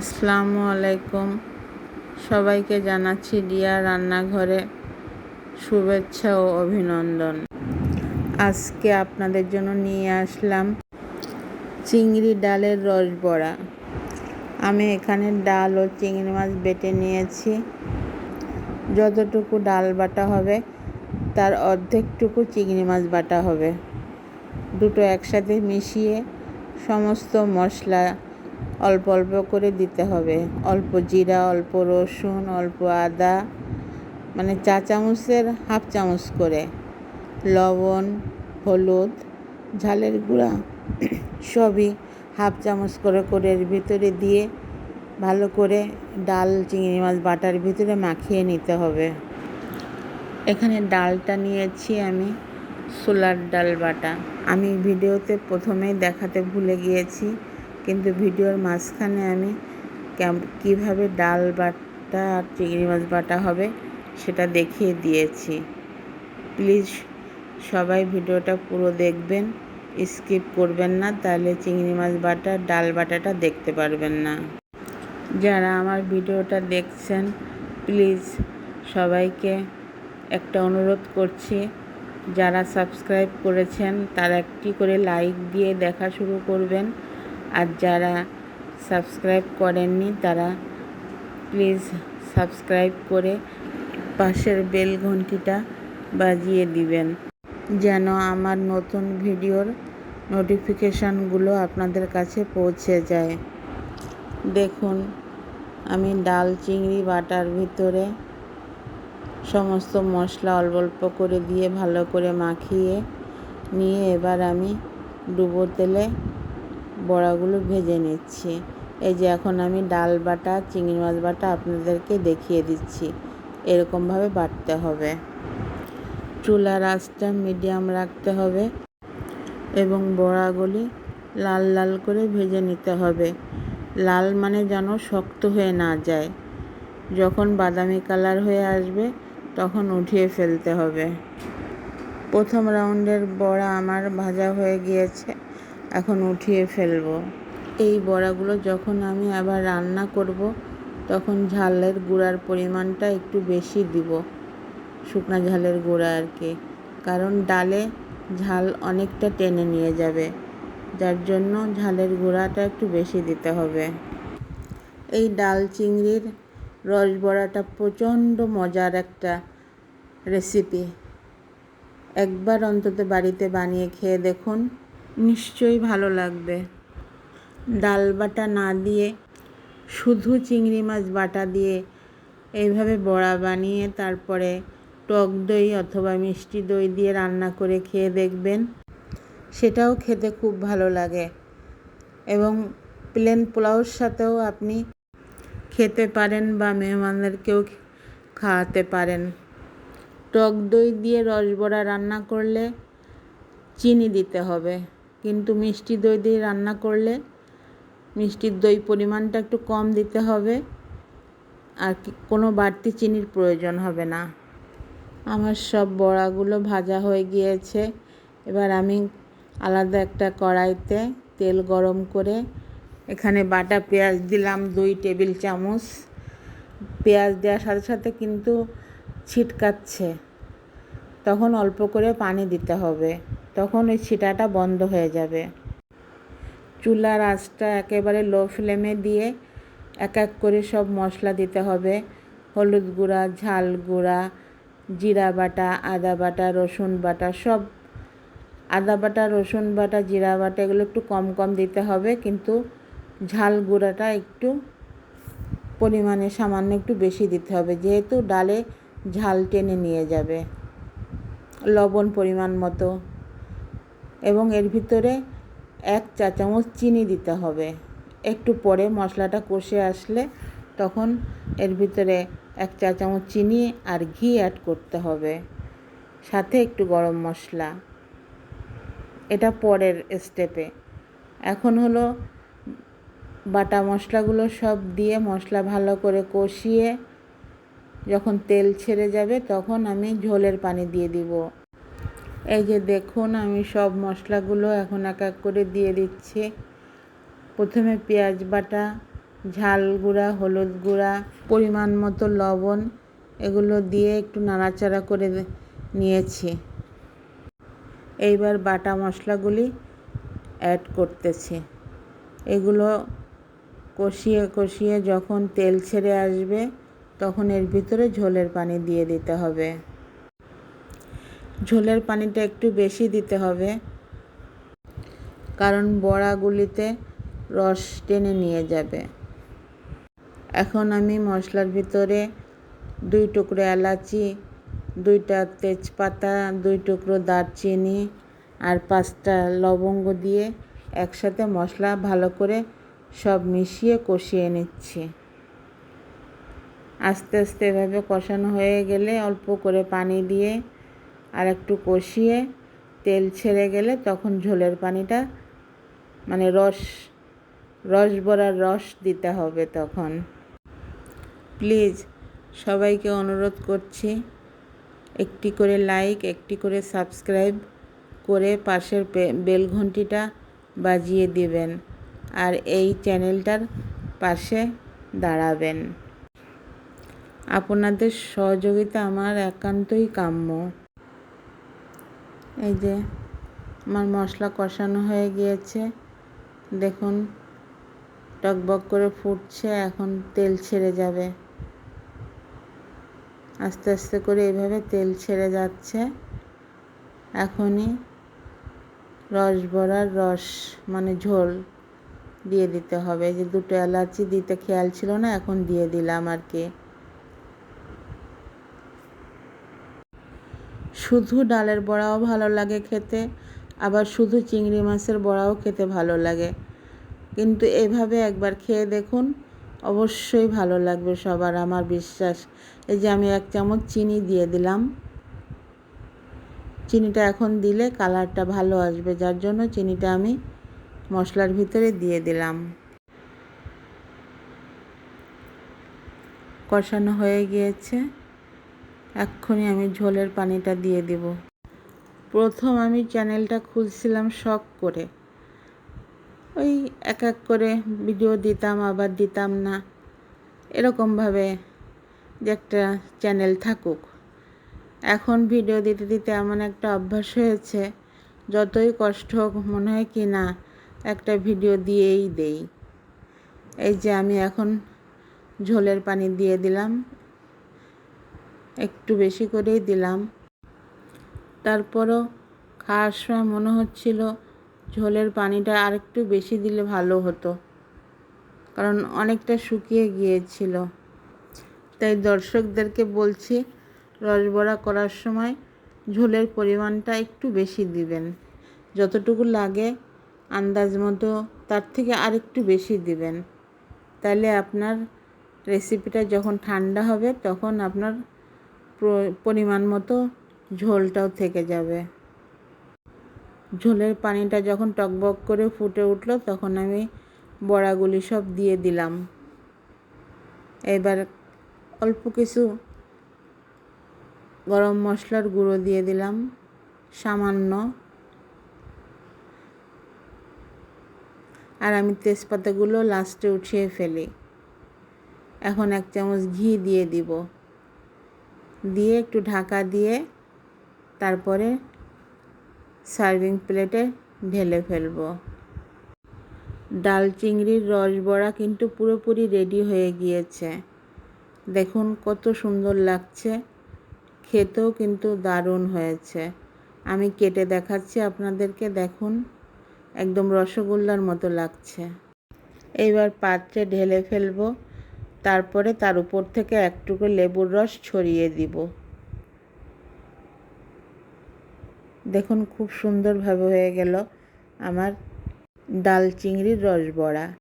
আসসালামু আলাইকুম। সবাইকে জানাচ্ছি ডিয়া রান্নাঘরে শুভেচ্ছা ও অভিনন্দন। আজকে আপনাদের জন্য নিয়ে আসলাম চিংড়ি ডালের রস বড়া। আমি এখানে ডাল ও চিংড়ি মাছ বেটে নিয়েছি। যতটুকু ডাল বাটা হবে, তার অর্ধেকটুকু চিংড়ি মাছ বাটা হবে। দুটো একসাথে মিশিয়ে সমস্ত মশলা অল্প অল্প করে দিতে হবে। অল্প জিরা, অল্প রসুন, অল্প আদা মানে চা চামচের হাফ চামচ করে। লবণ, হলুদ, ঝালের গুঁড়া, সবই হাফ চামচ করে করে এর ভিতরে দিয়ে ভালো করে ডাল, চিংড়ি মাছ, বাটার ভিতরে মাখিয়ে নিতে হবে। এখানে ডালটা নিয়েছি আমি সোলার ডাল বাটা। আমি ভিডিওতে প্রথমেই দেখাতে ভুলে গিয়েছি। কিন্তু ভিডিওর মাঝখানে আমি কীভাবে ডাল বাটা আর চিংড়ি মাছ বাটা হবে সেটা দেখিয়ে দিয়েছি। প্লিজ সবাই ভিডিওটা পুরো দেখবেন, স্কিপ করবেন না, তাহলে চিংড়ি মাছ বাটা, ডাল বাটাটা দেখতে পারবেন না। যারা আমার ভিডিওটা দেখছেন, প্লিজ সবাইকে একটা অনুরোধ করছি, যারা সাবস্ক্রাইব করেছেন তারা একটি করে লাইক দিয়ে দেখা শুরু করবেন। আর যারা সাবস্ক্রাইব করেননি তারা প্লিজ সাবস্ক্রাইব করে পাশের বেল ঘন্টিটা বাজিয়ে দিবেন, যেন আমার নতুন ভিডিওর নোটিফিকেশানগুলো আপনাদের কাছে পৌঁছে যায়। দেখুন, আমি ডাল, চিংড়ি, বাটার ভিতরে সমস্ত মশলা অল্প অল্প করে দিয়ে ভালো করে মাখিয়ে নিয়ে এবার আমি ডুবো তেলে বড়াগুলো ভেজে নিচ্ছি। এই যে এখন আমি ডাল বাটা, চিংড়ি মাছ বাটা আপনাদেরকে দেখিয়ে দিচ্ছি। এরকমভাবে বাটতে হবে। চুলার আঁচটা মিডিয়াম রাখতে হবে এবং বড়াগুলি লাল লাল করে ভেজে নিতে হবে। লাল মানে যেন শক্ত হয়ে না যায়। যখন বাদামি কালার হয়ে আসবে, তখন উঠিয়ে ফেলতে হবে। প্রথম রাউন্ডের বড়া আমার ভাজা হয়ে গিয়েছে। এখন উঠিয়ে ফেলব। এই বড়াগুলো যখন আমি আবার রান্না করব, তখন ঝালের গুঁড়ার পরিমাণটা একটু বেশি দিব, শুকনা ঝালের গুঁড়া আর কি। কারণ ডালে ঝাল অনেকটা টেনে নিয়ে যাবে, যার জন্য ঝালের গুঁড়াটা একটু বেশি দিতে হবে। এই ডাল চিংড়ির রস বড়াটা প্রচণ্ড মজার একটা রেসিপি একবার অন্তত বাড়িতে বানিয়ে খেয়ে দেখুন। নিশ্চয়ই ভালো লাগবে। ডাল বাটা না দিয়ে, শুধু চিংড়ি মাছ বাটা দিয়ে এইভাবে বড়া বানিয়ে তারপরে টক দই অথবা মিষ্টি দই দিয়ে রান্না করে খেয়ে দেখবেন। সেটাও খেতে খুব ভালো লাগে এবং প্লেন পোলাওর সাথেও আপনি খেতে পারেন বা মেহমানদেরকেও খাওয়াতে পারেন। টক দই দিয়ে রসবড়া রান্না করলে চিনি দিতে হবে। কিন্তু মিষ্টি দই দিয়ে রান্না করলে মিষ্টির দই পরিমাণটা একটু কম দিতে হবে আর কোনো বাড়তি চিনির প্রয়োজন হবে না। আমার সব বড়াগুলো ভাজা হয়ে গিয়েছে। এবার আমি আলাদা একটা কড়াইতে তেল গরম করে এখানে বাটা পেঁয়াজ দিলাম, দুই টেবিল চামচ। পেঁয়াজ দেওয়ার সাথে সাথে কিন্তু ছিটকাচ্ছে। তখন অল্প করে পানি দিতে হবে। তখন ওই ছিটাটা বন্ধ হয়ে যাবে। চুলার আঁচটা একেবারে লো ফ্লেমে দিয়ে এক এক করে সব মশলা দিতে হবে। হলুদ গুঁড়া, ঝাল গুঁড়া, জিরা বাটা, আদা বাটা, রসুন বাটা, সব আদা বাটা, রসুন বাটা, জিরা বাটা এগুলো একটু কম কম দিতে হবে, কিন্তু ঝাল গুঁড়াটা একটু পরিমাণে সামান্য একটু বেশি দিতে হবে, যেহেতু ডালে ঝাল টেনে নিয়ে যাবে, লবণ পরিমাণ মতো। এবং এর ভিতরে এক চা চামচ চিনি দিতে হবে। একটু পরে মশলাটা কষে আসলে তখন এর ভিতরে এক চা চামচ চিনি আর ঘি অ্যাড করতে হবে। সাথে একটু গরম মশলা। এটা পরের স্টেপে এখন হলো বাটা মশলাগুলো সব দিয়ে মশলা ভালো করে কষিয়ে যখন তেল ছেড়ে যাবে তখন আমি ঝোলের পানি দিয়ে দিব। এই যে দেখুন, আমি সব মশলাগুলো এখন এক এক করে দিয়ে দিচ্ছি। প্রথমে পেঁয়াজ বাটা, ঝাল গুঁড়া, হলুদ গুঁড়া, পরিমাণ মতো লবণ, এগুলো দিয়ে একটু নাড়াচাড়া করে নিয়েছি। এইবার বাটা মশলাগুলি অ্যাড করতেছি। এগুলো কষিয়ে কষিয়ে যখন তেল ছেড়ে আসবে, তখন এর ভিতরে ঝোলের পানি দিয়ে দিতে হবে। ঝোলের পানিটা একটু বেশি দিতে হবে। কারণ বড়াগুলিতে রস টেনে নিয়ে যাবে। এখন আমি মশলার ভিতরে দুই টুকরো এলাচি, দুইটা তেজপাতা, দুই টুকরো দারচিনি আর পাঁচটা লবঙ্গ দিয়ে একসাথে মশলা ভালো করে সব মিশিয়ে কষিয়ে নিচ্ছি। আস্তে আস্তে এভাবে কষানো হয়ে গেলে অল্প করে পানি দিয়ে আর একটু কষিয়ে তেল ছেড়ে গেলে তখন ঝোলের পানিটা মানে রস রস বড়ার রস দিতে হবে তখন। প্লিজ সবাইকে অনুরোধ করছি, একটি করে লাইক, একটি করে সাবস্ক্রাইব করে পাশের বেল ঘন্টিটা বাজিয়ে দিবেন আর এই চ্যানেলটার পাশে দাঁড়াবেন। আপনাদের সহযোগিতা আমার একান্তই কাম্য। এই যে আমার মশলা কষানো হয়ে গিয়েছে। দেখুন, টকবক করে ফুটছে, এখন তেল ছেড়ে যাবে। আস্তে আস্তে করে এইভাবে তেল ছেড়ে যাচ্ছে। এখনই রস বড়ার রস মানে ঝোল দিয়ে দিতে হবে। যে দুটো এলাচি দিতে খেয়াল ছিল না, এখন দিয়ে দিলাম আর কি। শুধু ডালের বড়াও ভালো লাগে খেতে, আবার শুধু চিংড়ি মাছের বড়াও খেতে ভালো লাগে। কিন্তু এভাবে একবার খেয়ে দেখুন, অবশ্যই ভালো লাগবে সবার আমার বিশ্বাস। এই যে আমি এক চামচ চিনি দিয়ে দিলাম। চিনিটা এখন দিলে কালারটা ভালো আসবে, যার জন্য চিনিটা আমি মশলার ভিতরে দিয়ে দিলাম। কষানো হয়ে গিয়েছে। এক্ষুনি আমি ঝোলের পানিটা দিয়ে দিব। প্রথম আমি চ্যানেলটা খুলছিলাম শখ করে। ওই এক এক করে ভিডিও দিতাম, আবার দিতাম না। এরকমভাবে যে একটা চ্যানেল থাকুক। এখন ভিডিও দিতে দিতে এমন একটা অভ্যাস হয়েছে, যতই কষ্ট হোক, মনে হয় কি না, একটা ভিডিও দিয়েই দেই। এই যে আমি এখন ঝোলের পানি দিয়ে দিলাম। একটু বেশি করেই দিলাম। তারপরও খাওয়ার সময় মনে হচ্ছিল ঝোলের পানিটা আরেকটু বেশি দিলে ভালো হতো, কারণ অনেকটা শুকিয়ে গিয়েছিল। তাই দর্শকদেরকে বলছি, রসবড়া করার সময় ঝোলের পরিমাণটা একটু বেশি দিবেন। যতটুকু লাগে আন্দাজ মতো তার থেকে আরেকটু বেশি দিবেন। তাহলে আপনার রেসিপিটা যখন ঠান্ডা হবে, তখন আপনার পরিমাণ মতো ঝোলটাও থেকে যাবে। ঝোলের পানিটা যখন টকবক করে ফুটে উঠল, তখন আমি বড়াগুলি সব দিয়ে দিলাম। এবার অল্প কিছু গরম মশলার গুঁড়ো দিয়ে দিলাম। সামান্য। আর আমি তেজপাতাগুলো লাস্টে উঠিয়ে ফেলি। এখন এক চামচ ঘি দিয়ে দিব। দিয়ে একটু ঢাকা দিয়ে তারপরে সার্ভিং প্লেটে ঢেলে ফেলব। ডাল চিংড়ির রস বড়া কিন্তু পুরোপুরি রেডি হয়ে গিয়েছে। দেখুন কত সুন্দর লাগছে। খেতেও কিন্তু দারুণ হয়েছে। আমি কেটে দেখাচ্ছি আপনাদেরকে, দেখুন, একদম রসগোল্লার মতো লাগছে। এইবার পাত্রে ঢেলে ফেলব। তারপরে তার উপর থেকে একটুকু লেবুর রস ছড়িয়ে দিব। দেখুন, খুব সুন্দরভাবে হয়ে গেল আমার ডাল চিংড়ির রস বড়া।